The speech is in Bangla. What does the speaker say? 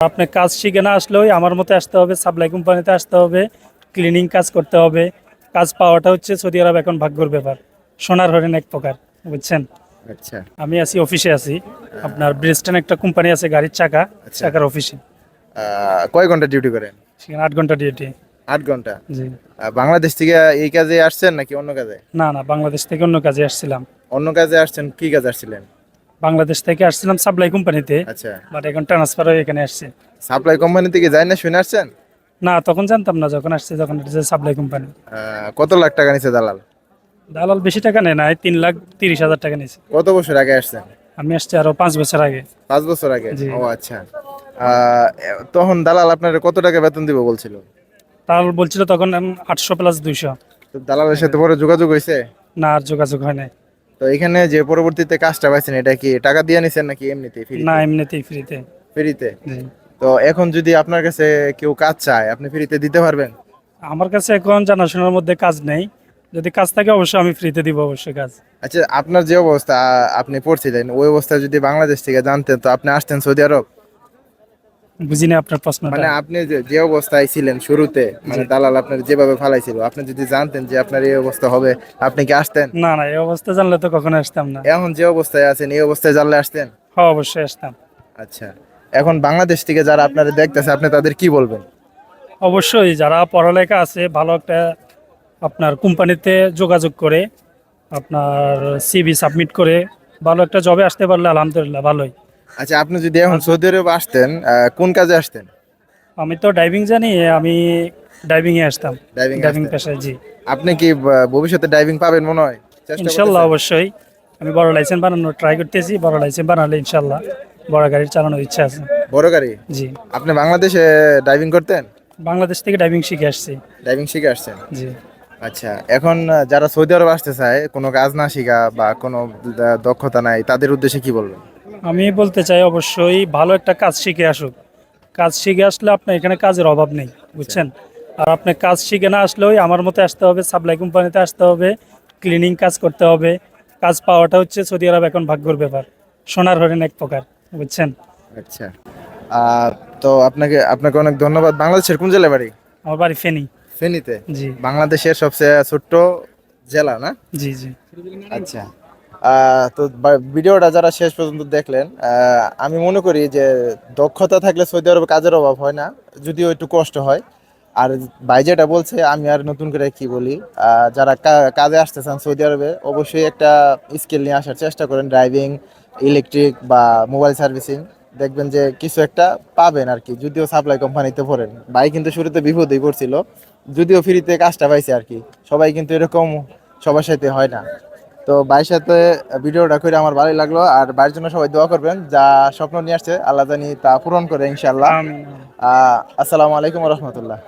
আপনি কাজ শিখে না আসলেও আমার মতে আসতে হবে সাপ্লাই কোম্পানিতে আসতে হবে ক্লিনিং কাজ করতে হবে। কাজ পাওয়াটা হচ্ছে সৌদি আরব এখন ভাগ্যর ব্যাপার। সোনার হরেন এক প্রকার বুঝছেন? আচ্ছা। আমি আছি অফিসে আছি। আপনার ব্রিস্টন একটা কোম্পানি আছে গাড়ির চাকা আচ্ছা। চাকার অফিসে। কয় ঘণ্টা ডিউটি করেন? সেখানে আট ঘণ্টা ডিউটি আট ঘণ্টা? জি। বাংলাদেশ থেকে এই কাজে আসছেন নাকি অন্য কাজে? না না বাংলাদেশ থেকে অন্য কাজে আসছিলাম। অন্য কাজে আসছেন কি কাজে আসছিলেন? বাংলাদেশ থেকে আসছিলাম সাপ্লাই কোম্পানিতে আচ্ছা। বাট এখন ট্রান্সফার হয়ে এখানে আসছে। সাপ্লাই কোম্পানি থেকে যাই না শুনে আসছেন? না তখন জানতাম না যখন আসছে যখন সাপ্লাই কোম্পানি। কত লাখ টাকা নিছে দালাল? দালাল বেশি টাকা নেয় নাই তিন লাখ তিরিশ হাজার টাকা নিয়েছে কত বছর আগে আসছেন? আমি আসছি আরও পাঁচ বছর আগে। পাঁচ বছর আগে? ও আচ্ছা। তখন দালাল আপনার কত টাকা বেতন দিব বলছিল? দালাল বলছিল তখন আটশো প্লাস দুইশো। দালালের সাথে পরে যোগাযোগ হয়েছে না আর যোগাযোগ হয় নাই। তো এখানে যে পরবর্তীতে কাজটা পাইছেন এটা কি টাকা দিয়ে নিছেন নাকি এমনিতে না এমনিতেই ফ্রিতে ফ্রিতে তো? এখন যদি আপনার কাছে কেউ কাজ চায় আপনি ফ্রিতে দিতে পারবেন? আমার কাছে এখন জানাশোনার মধ্যে কাজ নেই। যদি কাজ থাকে অবশ্যই আমি ফ্রিতে দিব অবশ্যই কাজ। আচ্ছা আপনার যে অবস্থা আপনি পড়ছিলেন ওই অবস্থা যদি বাংলাদেশ থেকে জানতেন তো আপনি আসতেন সৌদি আরব? বুঝিনি আপনার প্রশ্নটা। মানে আপনি যে- যে অবস্থায় ছিলেন শুরুতে মানে দালাল আপনার যেভাবে ফালাইছিল আপনি যদি জানতেন যে আপনার এই অবস্থা হবে আপনি কি আসতেন? না না এই অবস্থা জানলে তো কখনো আসতাম না। এখন যে অবস্থায় আছেন এই অবস্থায় জানলে আসতেন? হ্যাঁ অবশ্যই আসতাম। আচ্ছা এখন বাংলাদেশ থেকে যারা আপনারা দেখতেছে আপনি তাদের কি বলবেন? অবশ্যই যারা পড়ালেখা আছে ভালো একটা আপনার কোম্পানিতে যোগাযোগ করে আপনার সিবি সাবমিট করে ভালো একটা জবে আসতে পারলে আলহামদুলিল্লাহ ভালোই। আচ্ছা আপনি যদি এখন সৌদি আরব আসতেন কোন কাজে আসতেন? আমি তো ডাইভিং জানি আমি ড্রাইভিংয়ে আসতাম। ড্রাইভিং ড্রাইভিং পেশায় জি। আপনি কি ভবিষ্যতে ড্রাইভিং পাবেন মনে হয়? ইনশাল্লাহ অবশ্যই। আমি বড় লাইসেন্স বানানোর ট্রাই করতেছি বড় লাইসেন্স বানালে ইনশাল্লাহ বড় গাড়ি চালানোর ইচ্ছা আছে। বড় গাড়ি? জি। আপনি বাংলাদেশে ড্রাইভিং করতেন? বাংলাদেশ থেকে ড্রাইভিং শিখে আসছি। ডাইভিং শিখে আসছেন? জি। আচ্ছা এখন যারা সৌদি আরব আসতে চায় কোনো কাজ না শিখা বা কোনো দক্ষতা নাই তাদের উদ্দেশ্যে কি বলবেন? আমি বলতে চাই অবশ্যই ভালো একটা কাজ শিখে আসুক। কাজ শিখে আসলে আপনার এখানে কাজের অভাব নেই বুঝছেন? আর আপনি কাজ শিখে না আসলেও আমার মতে আসতে হবে সাপ্লাই কোম্পানিতে আসতে হবে ক্লিনিং কাজ করতে হবে। কাজ পাওয়াটা হচ্ছে সৌদি আরব এখন ভাগ্যর ব্যাপার সোনার হরেন এক প্রকার বুঝছেন? আচ্ছা। আহ, তো আপনাকে আপনাকে অনেক ধন্যবাদ। বাংলাদেশের কোন জেলা বাড়ি? আমার বাড়ি ফেনি। ফেনীতে? জি। বাংলাদেশের সবচেয়ে ছোট্ট জেলা না? জি জি। আচ্ছা। তো ভিডিওটা যারা শেষ পর্যন্ত দেখলেন আমি মনে করি যে দক্ষতা থাকলে সৌদি আরবে কাজের অভাব হয় না, যদিও একটু কষ্ট হয়। আর ভাই যেটা বলছে, আমি আর নতুন করে কি বলি যারা কাজে আসতে চান সৌদি আরবে, অবশ্যই একটা স্কিল নিয়ে আসার চেষ্টা করেন ড্রাইভিং ইলেকট্রিক বা মোবাইল সার্ভিসিং দেখবেন যে কিছু একটা পাবেন আর কি, যদিও সাপ্লাই কোম্পানিতে ভরেন। ভাই কিন্তু শুরুতে বিপদেই পড়ছিল, যদিও ফ্রিতে কাজটা পাইছে আর কি, সবাই কিন্তু এরকম সবার সাথে হয় না। তো ভাইয়ের সাথে ভিডিওটা করে আমার ভালোই লাগল। আর ভাইয়ের জন্য সবাই দোয়া করবেন যা স্বপ্ন নিয়ে আসছে আল্লাহ জানি তা পূরণ করে ইনশাল্লাহ আহ আসসালামু আলাইকুম রহমতুল্লাহ।